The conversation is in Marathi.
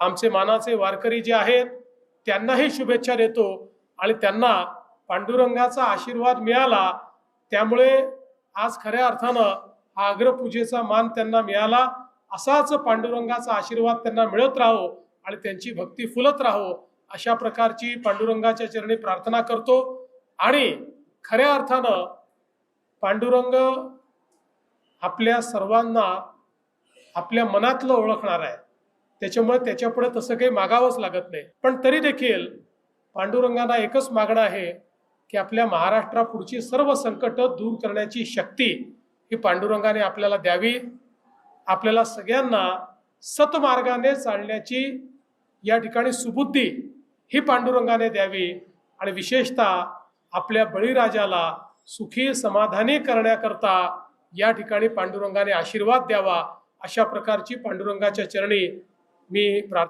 आमचे मानाचे वारकरी जे आहेत त्यांनाही शुभेच्छा देतो आणि त्यांना पांडुरंगाचा आशीर्वाद मिळाला त्यामुळे आज खऱ्या अर्थानं हा अग्रपूजेचा मान त्यांना मिळाला. असाच पांडुरंगाचा आशीर्वाद त्यांना मिळत राहो आणि त्यांची भक्ती फुलत राहो अशा प्रकारची पांडुरंगाच्या चरणी प्रार्थना करतो. आणि खऱ्या अर्थानं पांडुरंग आपल्या सर्वांना आपल्या मनातलं ओळखणार आहे. त्याच्यामुळे त्याच्यापुढे तसं काही मागावंच लागत नाही. पण तरी देखील पांडुरंगांना एकच मागणं आहे की आपल्या महाराष्ट्रापुढची सर्व संकटं दूर करण्याची शक्ती ही पांडुरंगाने आपल्याला द्यावी. आपल्याला सगळ्यांना सतमार्गाने चालण्याची या ठिकाणी सुबुद्धी ही पांडुरंगाने द्यावी आणि विशेषतः आपल्या बळीराजाला सुखी समाधानी करण्याकरता या ठिकाणी पांडुरंगाने आशीर्वाद द्यावा अशा प्रकारची पांडुरंगाच्या चरणी मी प्रार्थना